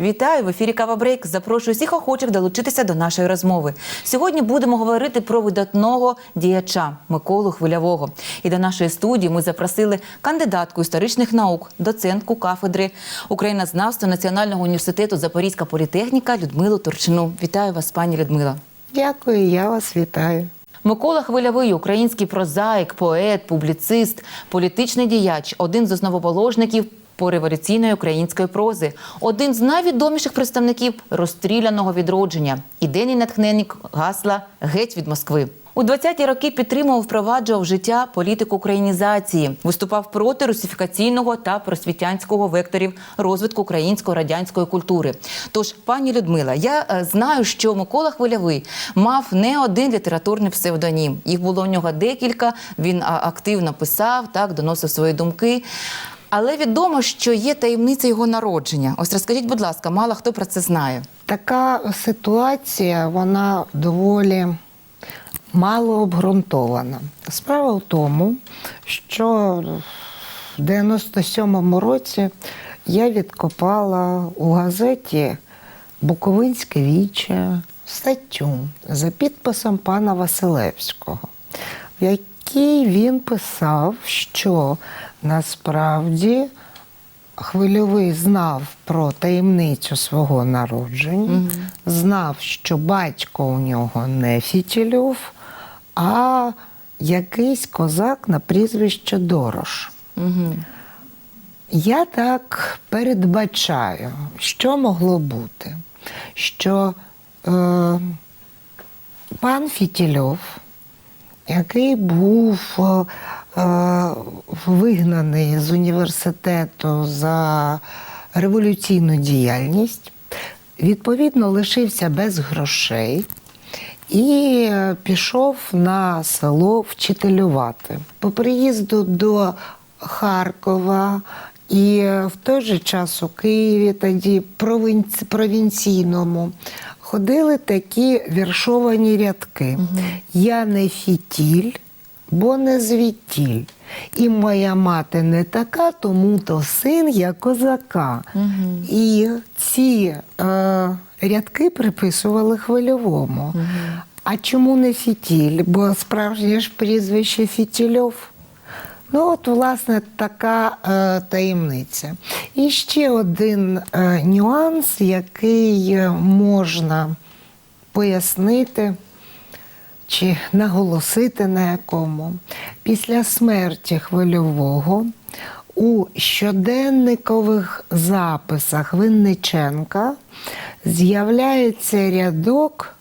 Вітаю в ефірі Кава Брейк. Запрошую всіх охочих долучитися до нашої розмови. Сьогодні будемо говорити про видатного діяча Миколу Хвильового. І до нашої студії ми запросили кандидатку історичних наук, доцентку кафедри Українознавства Національного університету Запорізька політехніка Людмилу Турчину. Вітаю вас, пані Людмила. Дякую, я вас вітаю. Микола Хвильовий, український прозаїк, поет, публіцист, політичний діяч, один з основоположників пореволюційної української прози, один з найвідоміших представників розстріляного відродження, ідейний натхненник гасла Геть від Москви. У 20-ті роки підтримував, впроваджував життя політику українізації, виступав проти русифікаційного та просвітянського векторів розвитку української радянської культури. Тож, пані Людмила, я е, знаю, що Микола Хвильовий мав не один літературний псевдонім. Їх було у нього декілька. Він активно писав, так доносив свої думки. Але відомо, що є таємниця його народження. Ось розкажіть, будь ласка, мало хто про це знає. Така ситуація, вона доволі мало обґрунтована. Справа в тому, що в 97-му році я відкопала у газеті Буковинське віче статтю за підписом пана Василевського, в якій він писав, що насправді Хвильовий знав про таємницю свого народження, знав, що батько у нього не Фітільов, а якийсь козак на прізвище Дорош. Угу. Я так передбачаю, що могло бути, що е, пан Фітільов, який був е, вигнаний з університету за революційну діяльність, відповідно лишився без грошей. І е, пішов на село вчителювати. По приїзду до Харкова і е, в той же час у Києві, тоді провінці- провінційному, ходили такі віршовані рядки. Я не фітіль, бо не звітіль. І моя мати не така, тому то син я козака. І ці е, рядки приписували хвильовому. А чому не фітіль? Бо справжнє ж прізвище Фітільов. Ну, от, власне, така е, таємниця. І ще один е, нюанс, який е, можна пояснити чи наголосити на якому. Після смерті хвильового у щоденникових записах Винниченка з'являється рядок,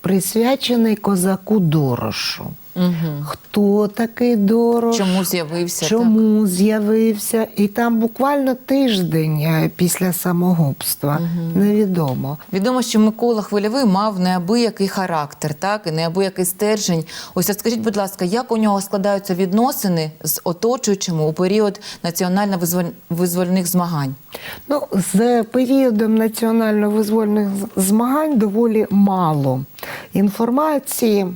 присвячений козаку Дорошу. Угу. Хто такий Дорош? Чому з'явився? Чому з'явився? І там буквально тиждень е, після самогубства. Невідомо. Відомо, що Микола Хвильовий мав неабиякий характер, так і неабиякий стержень. Ось розкажіть, будь ласка, як у нього складаються відносини з оточуючими у період національно-визвольних змагань? Ну, з періодом національно-визвольних змагань доволі мало інформації.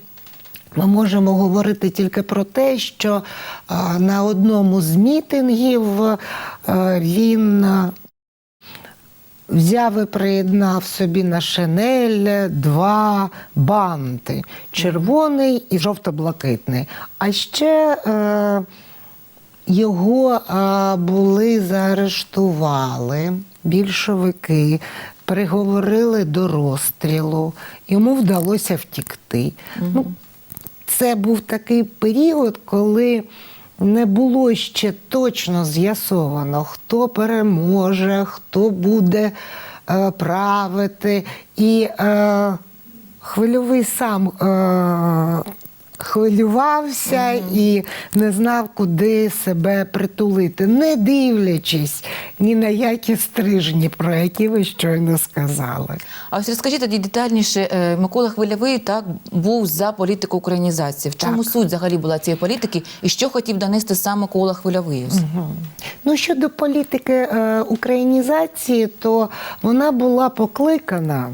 Ми можемо говорити тільки про те, що на одному з мітингів він взяв і приєднав собі на шинель два банти червоний і жовто-блакитний. А ще е, його були заарештували більшовики, приговорили до розстрілу, йому вдалося втікти. Ну, це був такий період, коли не було ще точно з'ясовано, хто переможе, хто буде е, правити. І е, хвильовий сам е, хвилювався і не знав, куди себе притулити, не дивлячись ні на які стрижні, про які ви щойно сказали. А ось розкажіть тоді детальніше, е, Микола Хвильовий так був за політику українізації. В чому Так. суть взагалі була цієї політики, і що хотів донести сам Микола Хвильовий? Ось? Ну, щодо політики е, українізації, то вона була покликана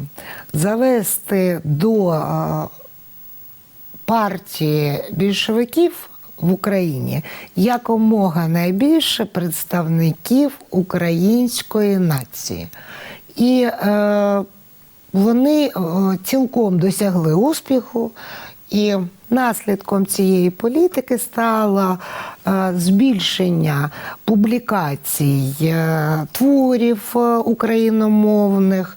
завести до е, партії більшовиків в Україні якомога найбільше представників української нації. І е, вони е, цілком досягли успіху, і наслідком цієї політики стало е, збільшення публікацій е, творів україномовних,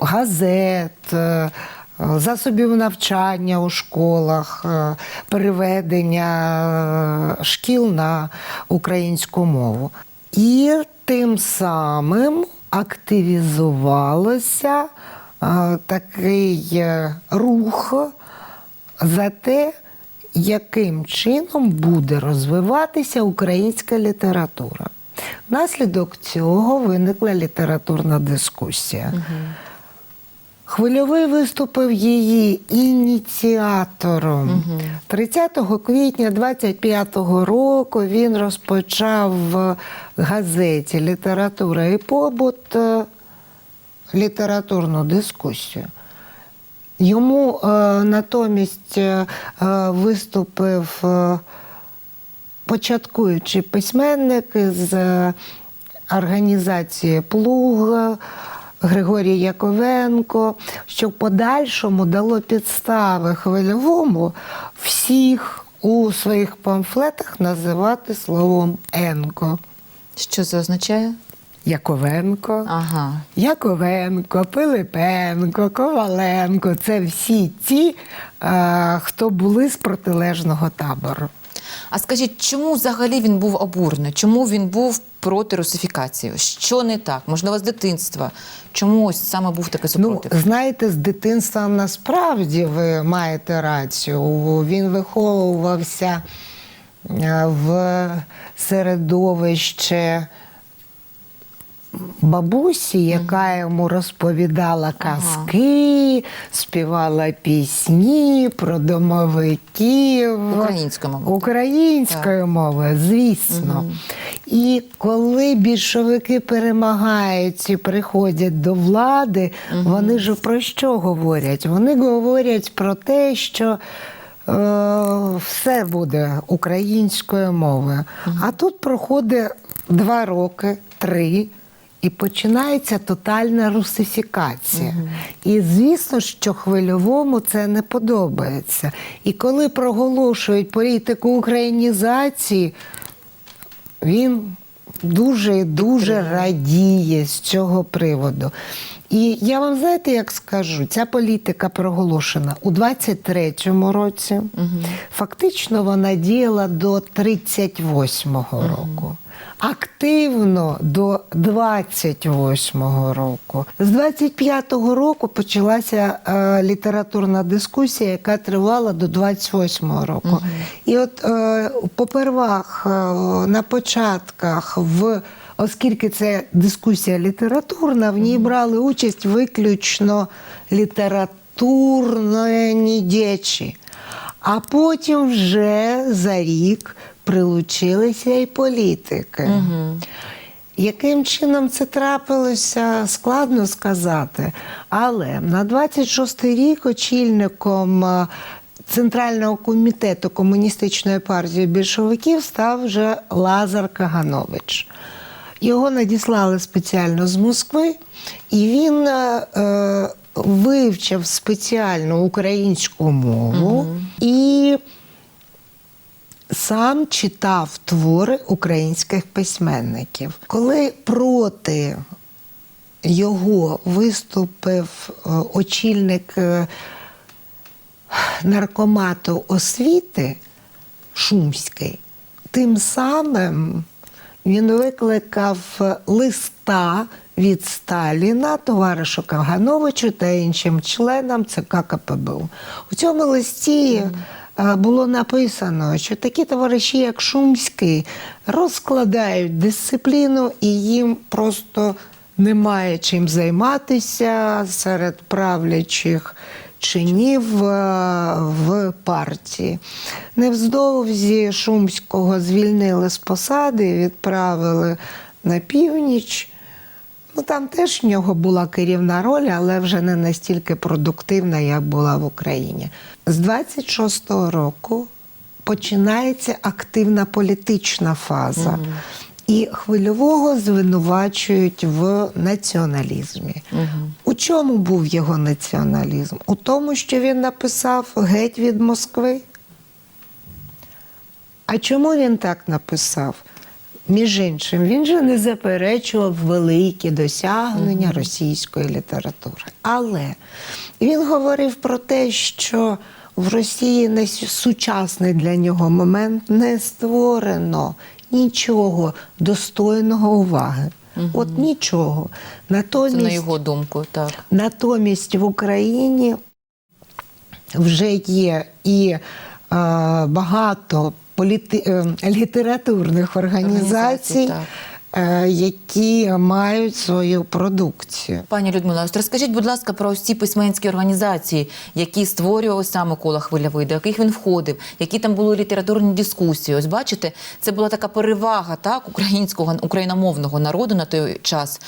газет. Е, Засобів навчання у школах, е, переведення е, шкіл на українську мову. І тим самим активізувалося такий рух за те, яким чином буде розвиватися українська література. Внаслідок цього виникла літературна дискусія. Хвильовий виступив її ініціатором. 30 квітня 25-го року він розпочав в газеті Література і побут е, літературну дискусію. Йому е, натомість е, е, виступив е, початкуючий письменник з е, організації Плуг Григорій Яковенко, що в подальшому дало підстави хвильовому всіх у своїх памфлетах називати словом Енко. Що це означає? Яковенко. Ага. Яковенко, Пилипенко, Коваленко це всі ті, е, хто були з протилежного табору. А скажіть, чому взагалі він був обурений? Чому він був проти русифікації? Що не так? Можливо, з дитинства. Чому ось саме був такий Ну, супротив? знаєте, з дитинства насправді ви маєте рацію. Він виховувався е, в середовище бабусі, яка йому розповідала казки, співала пісні про домовиків. Українською мовою. Українською мовою, звісно. І коли більшовики перемагають і приходять до влади, вони ж про що говорять? Вони говорять про те, що е, все буде українською мовою. А тут проходить два роки, три. І починається тотальна русифікація. І звісно, що хвильовому це не подобається. І коли проголошують політику українізації, він дуже дуже радіє з цього приводу. І я вам знаєте, як скажу, ця політика проголошена у 23-му році. Фактично вона діяла до 38-го року. Активно до 28-го року. З 25-го року почалася е, літературна дискусія, яка тривала до 28-го року. І от е, попервах, е, на початках, в, оскільки це дискусія літературна, в ній брали участь виключно літературні діячі. А потім вже за рік прилучилися і політики. Яким чином це трапилося, складно сказати. Але на 26-й рік очільником е, Центрального комітету Комуністичної партії більшовиків став вже Лазар Каганович. Його надіслали спеціально з Москви, і він е, е, вивчив спеціальну українську мову і сам читав твори українських письменників. Коли проти його виступив е, очільник е, наркомату освіти Шумський, тим самим він викликав листа від Сталіна, товаришу Кагановичу та іншим членам ЦК КПБУ. У цьому листі було написано, що такі товариші, як Шумський, розкладають дисципліну і їм просто немає чим займатися серед правлячих чинів е, в партії. Невздовзі Шумського звільнили з посади відправили на північ. Ну, там теж в нього була керівна роль, але вже не настільки продуктивна, як була в Україні. З 26-го року починається активна політична фаза. І хвильового звинувачують в націоналізмі. У чому був його націоналізм? У тому, що він написав геть від Москви. А чому він так написав? Між іншим, він же не заперечував великі досягнення російської літератури. Але він говорив про те, що в Росії на сучасний для нього момент не створено нічого достойного уваги. От нічого. Це Натомість, на його думку, так. Натомість в Україні вже є і е, багато політи... е, літературних організацій, е, які мають свою продукцію. Пані Людмила, розкажіть, будь ласка, про ці письменські організації, які створював сам Микола Хвильовий, до яких він входив, які там були літературні дискусії. Ось бачите, це була така перевага так, українського україномовного народу на той час.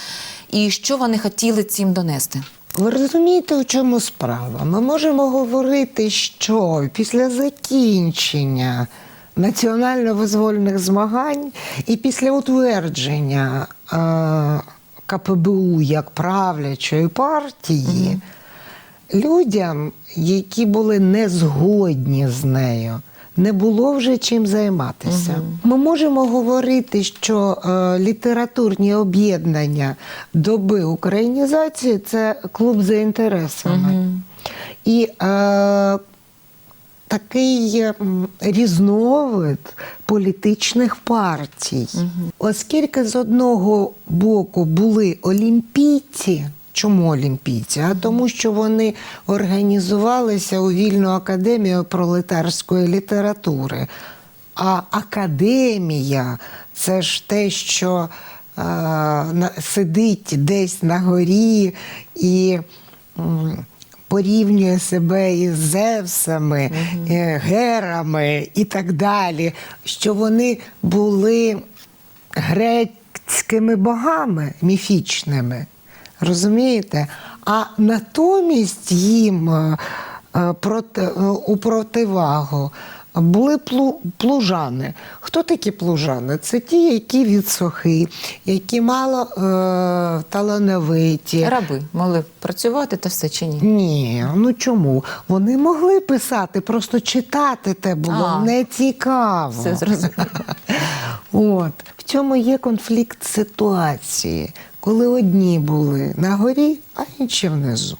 І що вони хотіли цим донести? Ви розумієте, у чому справа? Ми можемо говорити, що після закінчення національно-визвольних змагань і після утвердження е, КПБУ як правлячої партії, людям, які були не згодні з нею, не було вже чим займатися. Ми можемо говорити, що е, літературні об'єднання доби українізації це клуб за інтересами. І е, такий різновид політичних партій. Оскільки з одного боку були олімпійці. Чому олімпійці? А тому, що вони організувалися у вільну академію пролетарської літератури. А академія це ж те, що е, сидить десь на горі і м, порівнює себе із Зевсами, угу. герами і так далі, що вони були грецькими богами міфічними. Розумієте? А натомість їм е, е, проти, у противагу були плу, плужани. Хто такі плужани? Це ті, які відсохи, які мало е, талановиті. Раби могли працювати та все чи ні? Ні, ну чому? Вони могли писати, просто читати те було А. не цікаво. Все зрозуміло. От в цьому є конфлікт ситуації, коли одні були на горі, а інші внизу.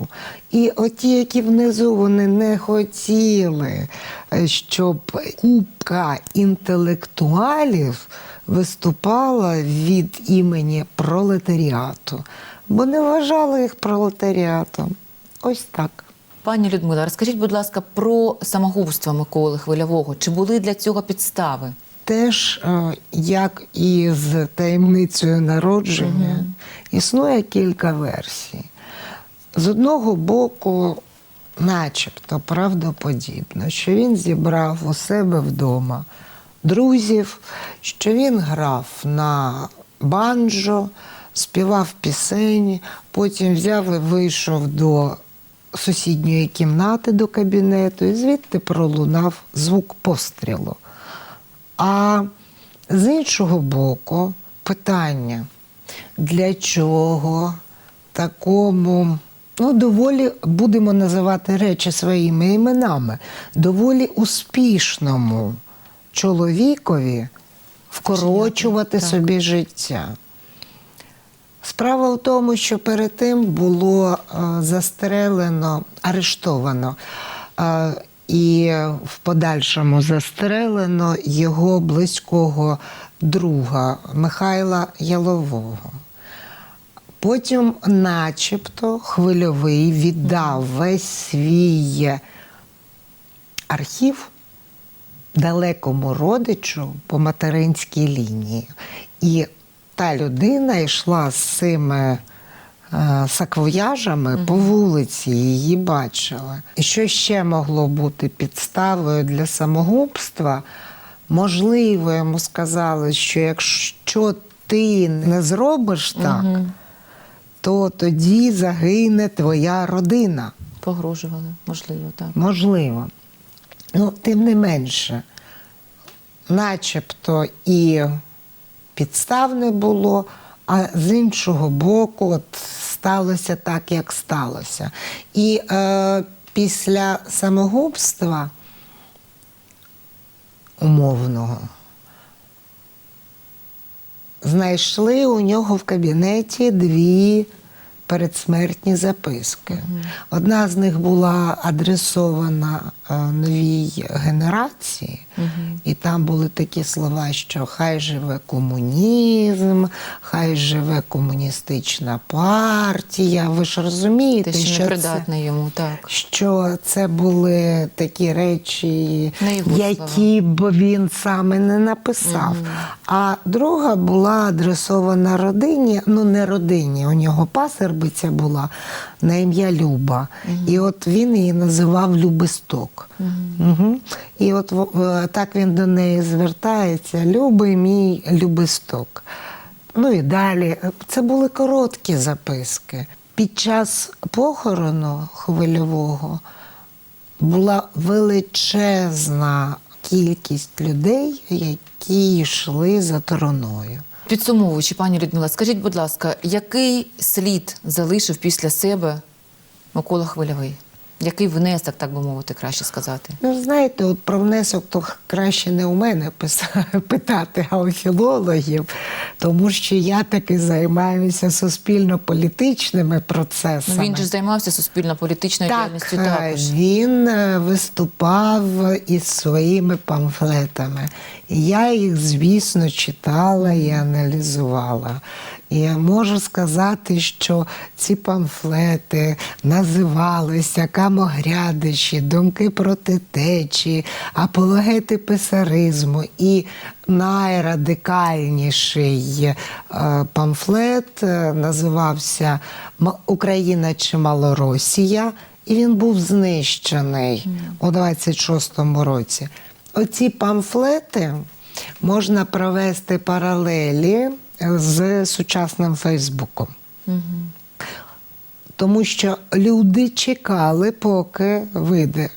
І оті, які внизу, вони не хотіли, е, щоб купка інтелектуалів виступала від імені пролетаріату, бо не вважали їх пролетаріатом. Ось так. Пані Людмила, розкажіть, будь ласка, про самогубство Миколи Хвильового. Чи були для цього підстави? Теж, е, як і з таємницею народження, існує кілька версій. З одного боку, начебто правдоподібно, що він зібрав у себе вдома друзів, що він грав на банджо, співав пісень, потім взяв і вийшов до сусідньої кімнати до кабінету, і звідти пролунав звук пострілу. А з іншого боку, питання, для чого такому, ну, доволі будемо називати речі своїми іменами, доволі успішному чоловікові вкорочувати собі життя. Справа в тому, що перед тим було е, застрелено, арештовано е, і в подальшому застрелено його близького друга Михайла Ялового. Потім, начебто, хвильовий віддав весь свій архів далекому родичу по материнській лінії. І та людина йшла з цими е, саквояжами по вулиці, її бачила. І що ще могло бути підставою для самогубства? Можливо, йому сказали, що якщо ти не зробиш так, то тоді загине твоя родина. Погрожували, можливо, так. Можливо. Ну, тим не менше, начебто і підстав не було, а з іншого боку, от сталося так, як сталося. І е, після самогубства умовного знайшли у нього в кабінеті дві передсмертні записки. Одна з них була адресована е, новій генерації, і там були такі слова, що хай живе комунізм, хай живе комуністична партія. Ви ж розумієте, Те, що що це йому, так. що це були такі речі, які б він саме не написав. А друга була адресована родині, ну не родині, у нього пасербиця була на ім'я Люба. І от він її називав Любисток. Угу. І от е, так він до неї звертається: Любий мій Любисток. Ну і далі. Це були короткі записки. Під час похорону хвильового була величезна кількість людей, які йшли за тороною. Підсумовуючи, пані Людмила, скажіть, будь ласка, який слід залишив після себе Микола Хвильовий? Який внесок, так би мовити, краще сказати? Ну, знаєте, от про внесок то краще не у мене питати, а у філологів, тому що я таки займаюся суспільно-політичними Ну, процесами. він же займався суспільно-політичною діяльністю також. він е, виступав із своїми памфлетами. Я їх, звісно, читала і аналізувала. І я можу сказати, що ці памфлети називалися Камогрядичі, думки проти течі, апологети писаризму. І найрадикальніший е, памфлет е, називався «М- Україна чи Малоросія, і він був знищений у 26-му році. Оці памфлети можна провести паралелі з сучасним Фейсбуком. Тому що люди чекали, поки вийде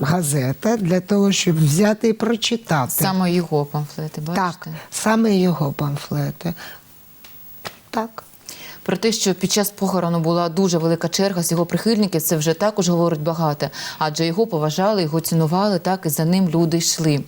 газета для того, щоб взяти і прочитати. Саме його памфлети, бачите? Так, саме його памфлети. Так. Про те, що під час похорону була дуже велика черга з його прихильників, це вже також говорить багато, адже його поважали, його цінували, так і за ним люди йшли.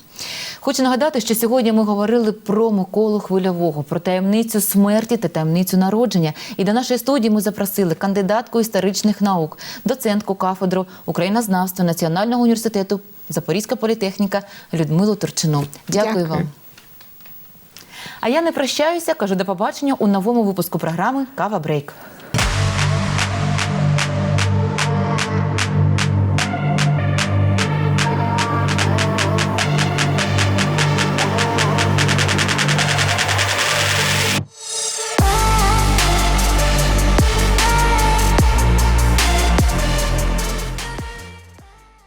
Хочу нагадати, що сьогодні ми говорили про Миколу Хвильового, про таємницю смерті та таємницю народження. І до нашої студії ми запросили кандидатку історичних наук, доцентку кафедру українознавства Національного університету Запорізька політехніка Людмилу Турчину. Дякую, Дякую. вам. А я не прощаюся, кажу до побачення у новому випуску програми Кава Брейк.